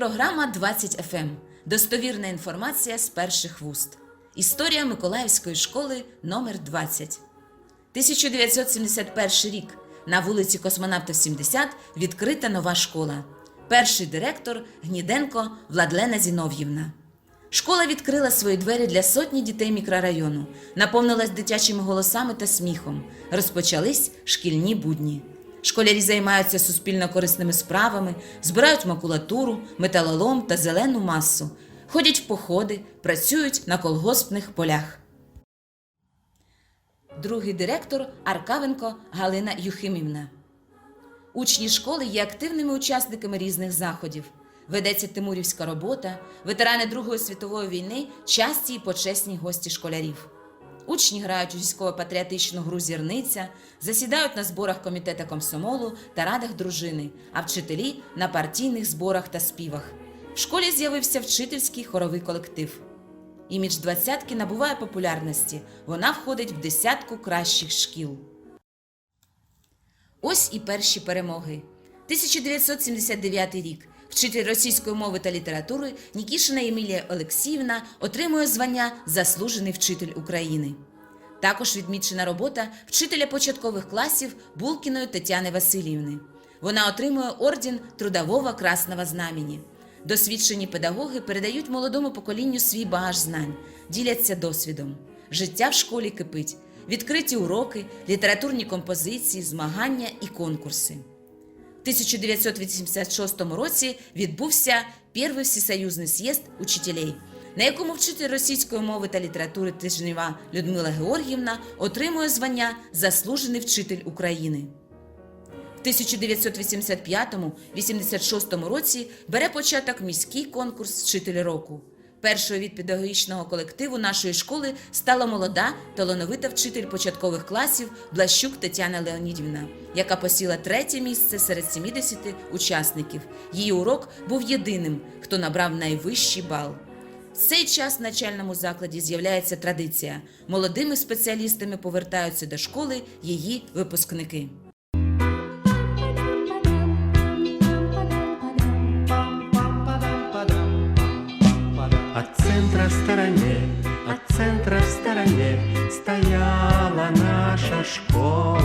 Програма 20 ФМ. Достовірна інформація з перших вуст. Історія Миколаївської школи номер 20. 1971 рік. На вулиці Космонавтів 70 відкрита нова школа. Перший директор Гніденко Владлена Зінов'ївна. Школа відкрила свої двері для сотні дітей мікрорайону, наповнилась дитячими голосами та сміхом. Розпочались шкільні будні. Школярі займаються суспільно корисними справами, збирають макулатуру, металолом та зелену масу, ходять в походи, працюють на колгоспних полях. Другий директор Аркавенко Галина Юхимівна. Учні школи є активними учасниками різних заходів. Ведеться тимурівська робота, ветерани Другої світової війни часті і почесні гості школярів. Учні грають у військово-патріотичну гру зірниця, засідають на зборах комітета комсомолу та радах дружини, а вчителі на партійних зборах та співах. В школі з'явився вчительський хоровий колектив. Імідж двадцятки набуває популярності. Вона входить в десятку кращих шкіл. Ось і перші перемоги. 1979 рік. Вчитель російської мови та літератури Нікішина Емілія Олексіївна отримує звання Заслужений вчитель України. Також відмічена робота вчителя початкових класів Булкіної Тетяни Васильівни. Вона отримує орден Трудового Красного Знамені. Досвідчені педагоги передають молодому поколінню свій багаж знань, діляться досвідом. Життя в школі кипить, відкриті уроки, літературні композиції, змагання і конкурси. В 1986 році відбувся Перший всесоюзний з'їзд учителей, на якому вчитель російської мови та літератури Тижнева Людмила Георгіївна отримує звання Заслужений вчитель України. В 1985-86 році бере початок міський конкурс Вчитель року. Першою від педагогічного колективу нашої школи стала молода талановита вчитель початкових класів Блащук Тетяна Леонідівна, яка посіла третє місце серед 70 учасників. Її урок був єдиним, хто набрав найвищий бал. В цей час в начальному закладі з'являється традиція: молодими спеціалістами повертаються до школи її випускники. От центра в стороне, от центра в стороне Стояла наша школа.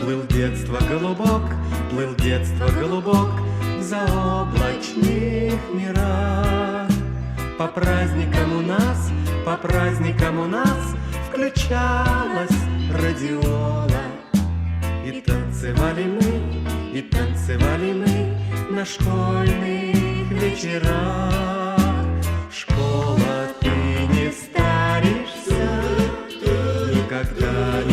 Плыл детство голубок, плыл детство голубок В заоблачных мирах. По праздникам у нас, по праздникам у нас Включалась радиола. И танцевали мы, и танцевали мы На школьных вечерах Никогда не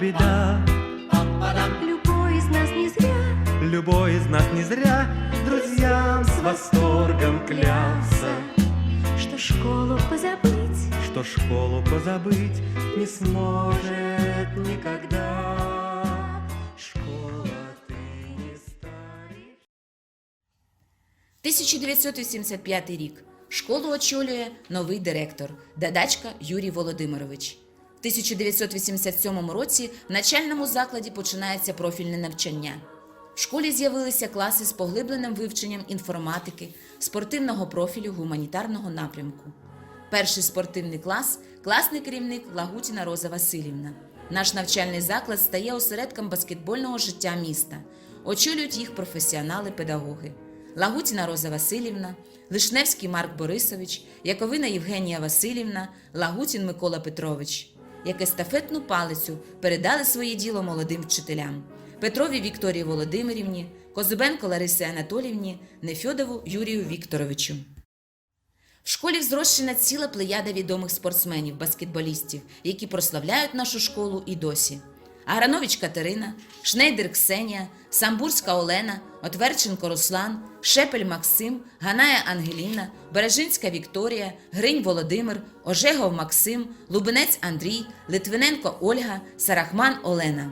всех беда Любой из нас не зря Любой из нас не зря Друзьям с восторгом клялся Что школу позабыть Что школу позабыть не сможет никогда Школа, ты не старишь 1985 рік. Школу очолює новий директор Дадачка Юрій Володимирович. В 1987 році в начальному закладі починається профільне навчання. В школі з'явилися класи з поглибленим вивченням інформатики, спортивного профілю гуманітарного напрямку. Перший спортивний клас класний керівник Лагутіна Роза Васильівна. Наш навчальний заклад стає осередком баскетбольного життя міста. Очолюють їх професіонали-педагоги. Лагутіна Роза Васильівна, Лишневський Марк Борисович, Яковина Євгенія Васильівна, Лагутін Микола Петрович, як естафетну палицю передали своє діло молодим вчителям Петрові Вікторії Володимирівні, Козубенко Ларисі Анатолівні, Нефьодову Юрію Вікторовичу. В школі взрощена ціла плеяда відомих спортсменів, баскетболістів, які прославляють нашу школу і досі. Агранович Катерина, Шнейдер Ксенія, Самбурська Олена, Отверченко Руслан, Шепель Максим, Ганая Ангеліна, Бережинська Вікторія, Гринь Володимир, Ожегов Максим, Лубенець Андрій, Литвиненко Ольга, Сарахман Олена.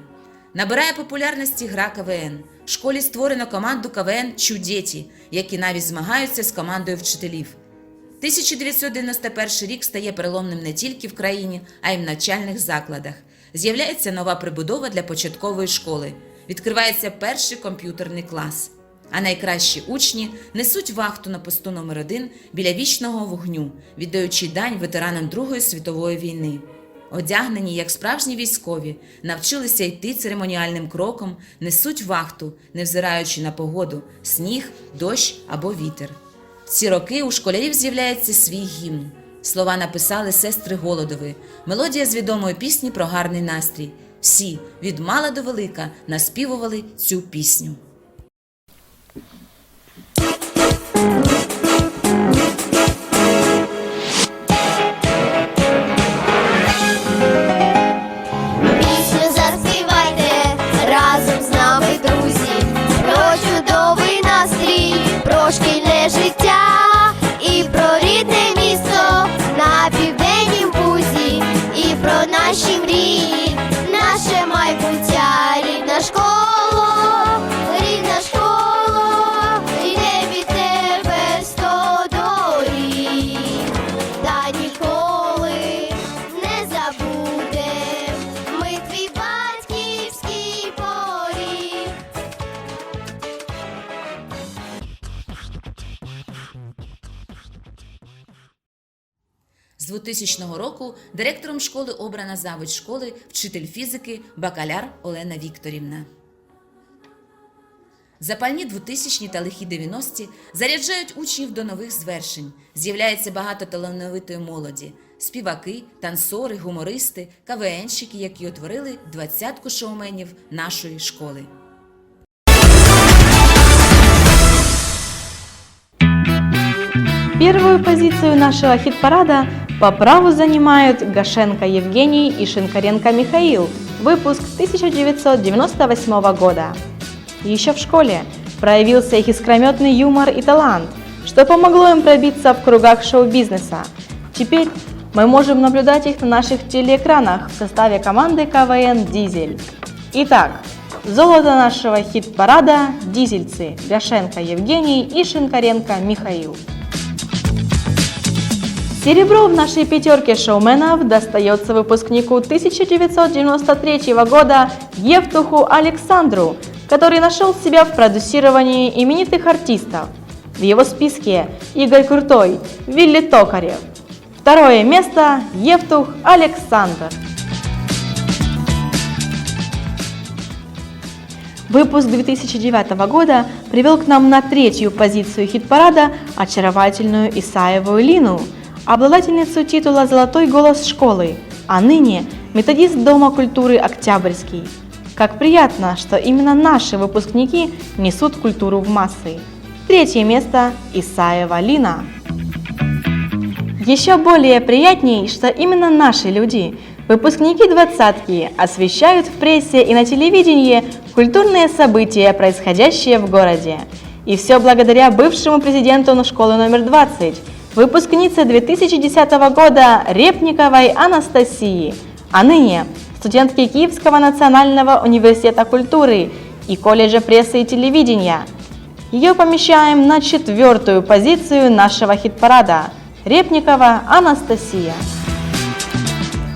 Набирає популярності гра КВН. В школі створено команду КВН Чудеті, які навіть змагаються з командою вчителів. 1991 рік стає переломним не тільки в країні, а й в навчальних закладах. З'являється нова прибудова для початкової школи. Відкривається перший комп'ютерний клас. А найкращі учні несуть вахту на посту номер 1 біля вічного вогню, віддаючи дань ветеранам Другої світової війни. Одягнені як справжні військові, навчилися йти церемоніальним кроком, несуть вахту, невзираючи на погоду, сніг, дощ або вітер. Ці роки у школярів з'являється свій гімн. Слова написали сестри Голодови, мелодія з відомої пісні про гарний настрій. Всі, від мала до велика, наспівували цю пісню. Пісню З 2000 року директором школи обрана завуч школи, вчитель фізики, бакаляр Олена Вікторівна. Запальні 2000-ні та лихі 90-ті заряджають учнів до нових звершень. З'являється багато талановитої молоді: співаки, танцори, гумористи, КВНщики, які утворили двадцятку шоуменів нашої школи. Первую позицию нашего хит-парада по праву занимают Гашенко Евгений и Шинкаренко Михаил, выпуск 1998 года. Еще в школе проявился их искрометный юмор и талант, что помогло им пробиться в кругах шоу-бизнеса. Теперь мы можем наблюдать их на наших телеэкранах в составе команды КВН «Дизель». Итак, золото нашего хит-парада – дизельцы Гашенко Евгений и Шинкаренко Михаил. Серебро в нашей пятерке шоуменов достается выпускнику 1993 года Евтуху Александру, который нашел себя в продюсировании именитых артистов. В его списке Игорь Крутой, Вилли Токарев. Второе место Евтух Александр. Выпуск 2009 года привел к нам на третью позицию хит-парада очаровательную Исаеву Лину, обладательницу титула «Золотой голос школы», а ныне методист Дома культуры «Октябрьский». Как приятно, что именно наши выпускники несут культуру в массы. Третье место – Исаева Лина. Еще более приятней, что именно наши люди, выпускники двадцатки, освещают в прессе и на телевидении культурные события, происходящие в городе. И все благодаря бывшему президенту школы номер 20, выпускнице 2010 года Репниковой Анастасии, а ныне студентке Киевского национального университета культуры и колледжа прессы и телевидения. Ее помещаем на четвертую позицию нашего хит-парада – Репникова Анастасия.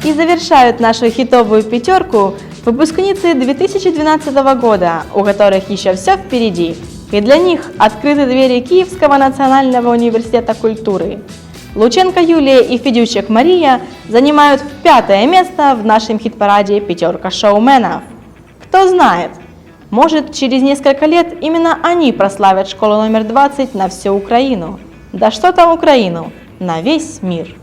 И завершают нашу хитовую пятерку выпускницы 2012 года, у которых еще все впереди. И для них открыты двери Киевского национального университета культуры. Лученко Юлия и Федючек Мария занимают пятое место в нашем хит-параде «Пятерка шоуменов». Кто знает, может через несколько лет именно они прославят школу номер 20 на всю Украину. Да что там Украину, на весь мир.